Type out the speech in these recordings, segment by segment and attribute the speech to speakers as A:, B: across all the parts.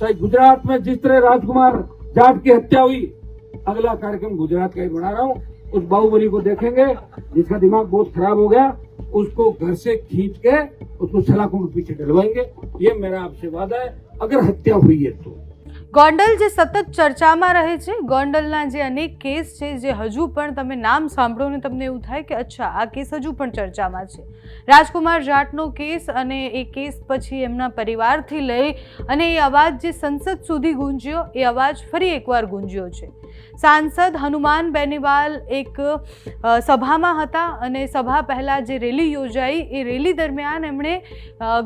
A: चाहे गुजरात में जिस तरह राजकुमार जाट की हत्या हुई, अगला कार्यक्रम गुजरात का ही बना रहा हूँ। उस बाहुबली को देखेंगे, जिसका दिमाग बहुत खराब हो गया, उसको घर से खींच के उसको सलाखों के पीछे डलवाएँगे। ये मेरा आपसे वादा है, अगर हत्या हुई है तो।
B: ગોંડલ જે સતત ચર્ચામાં રહે છે, ગોંડલના જે અનેક કેસ છે, જે હજુ પણ તમે નામ સાંભળો ને તમને એવું થાય કે અચ્છા, આ કેસ હજુ પણ ચર્ચામાં છે. રાજકુમાર જાટનો કેસ અને એ કેસ પછી એમના પરિવારથી લઈ અને એ અવાજ જે સંસદ સુધી ગુંજ્યો, એ અવાજ ફરી એકવાર ગુંજ્યો છે. સાંસદ હનુમાન બેનીવાલ એક સભામાં હતા અને સભા પહેલાં જે રેલી યોજાઈ, એ રેલી દરમિયાન એમણે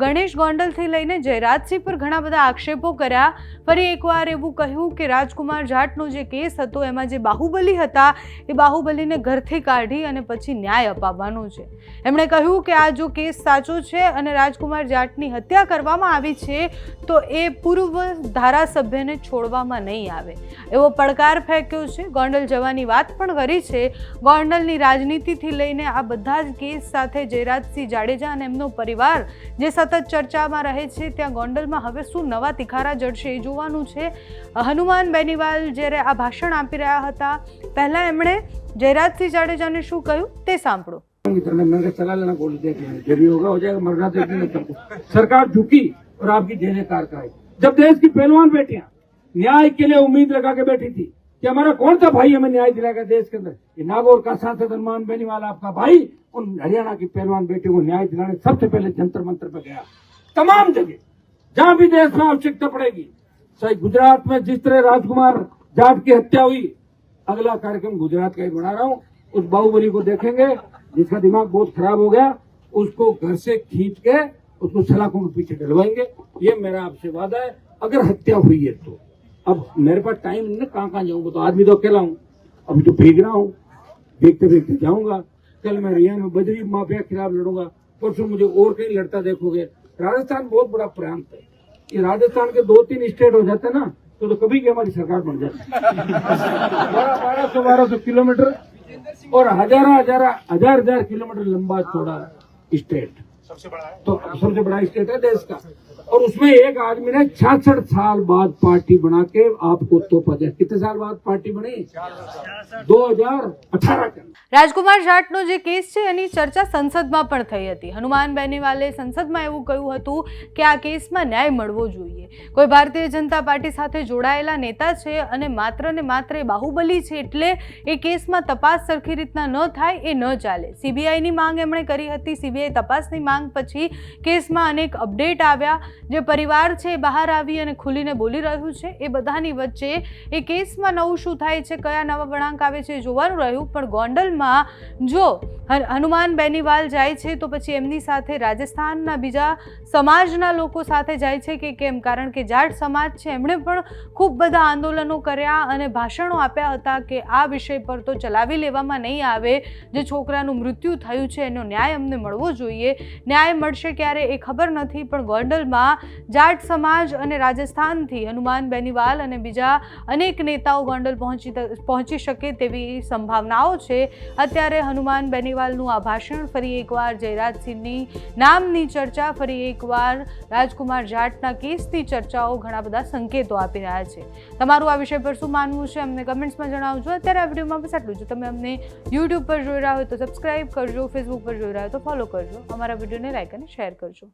B: ગણેશ ગોંડલથી લઈને જયરાજસિંહ પર ઘણા બધા આક્ષેપો કર્યા. ફરી એકવાર એવું કહ્યું કે રાજકુમાર જાટનો જે કેસ હતો, એમાં જે બાહુબલી હતા, એ બાહુબલીને ઘરથી કાઢી અને પછી ન્યાય અપાવવાનો છે. એમણે કહ્યું કે આ જો કેસ સાચો છે અને રાજકુમાર જાટની હત્યા કરવામાં આવી છે, તો એ પૂર્વ ધારાસભ્યને છોડવામાં નહીં આવે. એવો પડકાર ફેંક્યો છે. ગોંડલ જવાની વાત પણ કરી છે. ગોંડલની રાજનીતિથી લઈને આ બધા જ કેસ સાથે જયરાજસિંહ જાડેજા અને એમનો પરિવાર, જે સતત ચર્ચામાં રહે છે, ત્યાં ગોંડલમાં હવે શું નવા તિખારા જડશે એ જોવાનું છે. હનુમાન બેનીવાલ જ્યારે આ ભાષણ આપી રહ્યા હતા પહેલાં એમણે જયરાજસિંહ જાડેજાને શું કહ્યું તે સાંભળો
A: की तरह मैंने कहा चला लेना गोली देख लेना जो भी होगा हो जाएगा मरना तो एक ही नहीं तुमको सरकार झुकी और आपकी जय जयकार कराई जब देश की पहलवान बेटियां न्याय के लिए उम्मीद लगा के बैठी थी कि हमारा कौन सा भाई हमें न्याय दिलाएगा देश के अंदर ये नागौर का सांसद हनुमान बेनीवाल आपका भाई उन हरियाणा की पहलवान बेटियों को न्याय दिलाने सबसे पहले जंतर मंत्र पे गया तमाम जगह जहां भी देश में आवश्यकता पड़ेगी चाहे गुजरात में जिस तरह राजकुमार जाट की हत्या हुई, अगला कार्यक्रम गुजरात का ही बना रहा हूँ। उस बाहुबली को देखेंगे, जिसका दिमाग बहुत खराब हो गया, उसको घर से खींच के उसको सलाखों के पीछे डलवाएँगे। ये मेरा आपसे वादा है, अगर हत्या हुई है तो। अब मेरे पास टाइम नहीं ना कहाँ कहाँ जाऊँगा तो आदमी तो अकेला हूँ। अभी तो भीग रहा हूँ, देखते देखते जाऊँगा। कल मैं रिया में बजरी माफिया खिलाफ लड़ूँगा। परसों मुझे और कहीं लड़ता देखोगे। राजस्थान बहुत बड़ा प्रांत है। ये राजस्थान के दो तीन स्टेट हो जाते ना तो, तो कभी की हमारी सरकार बन जाती बारह बारह सौ बारह सौ किलोमीटर और हजारा हजारा हज़ार हज़ार किलोमीटर लंबा चौड़ा स्टेट। सबसे बड़ा तो सबसे बड़ा स्टेट है देश का। और उसमें एक आदमी ने छियासठ साल बाद पार्टी बना के आपको तोपा दिया कितने साल बाद पार्टी बनी दो हजार अठारह के अंदर
B: રાજકુમાર જાટનો જે કેસ છે એની ચર્ચા સંસદમાં પણ થઈ હતી હનુમાન બેનીવાલે સંસદમાં એવું કહ્યું હતું કે આ કેસમાં ન્યાય મળવો જોઈએ કોઈ ભારતીય જનતા પાર્ટી સાથે જોડાયેલા નેતા છે અને માત્ર ને માત્ર એ બાહુબલી છે એટલે એ કેસમાં તપાસ સરખી રીતના ન થાય એ ન ચાલે સીબીઆઈની માંગ એમણે કરી હતી સીબીઆઈ તપાસની માંગ પછી કેસમાં અનેક અપડેટ આવ્યા જે પરિવાર છે એ બહાર આવી અને ખુલીને બોલી રહ્યું છે, એ બધાની વચ્ચે એ કેસમાં નવું શું થાય છે, કયા નવા વળાંક આવે છે જોવાનું રહ્યું, પણ ગોંડલમાં જો હન- હનુમાન બેનીવાલ જાય છે, તો પછી એમની સાથે રાજસ્થાનના બીજા સમાજના લોકો સાથે જાય છે કે કેમ? કારણ કે જાટ સમાજ છે, એમણે પણ ખૂબ બધા આંદોલનો કર્યા અને ભાષણો આપ્યા હતા કે આ વિષય પર તો ચલાવી લેવામાં નહીં આવે, જે છોકરાનું મૃત્યુ થયું છે એનો ન્યાય અમને મળવો જોઈએ. ન્યાય મળશે ક્યારે એ ખબર નથી, પણ ગોંડલમાં જાટ સમાજ અને રાજસ્થાનથી હનુમાન બેનીવાલ અને બીજા અનેક નેતાઓ ગોંડલ પહોંચી પહોંચી શકે તેવી સંભાવનાઓ છે. અત્યારે હનુમાન બેનીવાલનું આ ભાષણ ફરી એકવાર જયરાજસિંહની નામની ચર્ચા, ફરી એકવાર રાજકુમાર જાટના કેસની ચર્ચાઓ ઘણા બધા સંકેતો આપી રહ્યા છે. તમારું આ વિષય પર શું માનવું છે અમને કમેન્ટ્સમાં જણાવજો. અત્યારે આ વિડીયોમાં બસ આટલું જો. તમે અમને યુટ્યુબ પર જોઈ રહ્યા હોય તો સબસ્ક્રાઇબ કરજો, ફેસબુક પર જોઈ રહ્યા હોય તો ફોલો કરજો. અમારા વિડીયોને લાઈક અને શેર કરજો.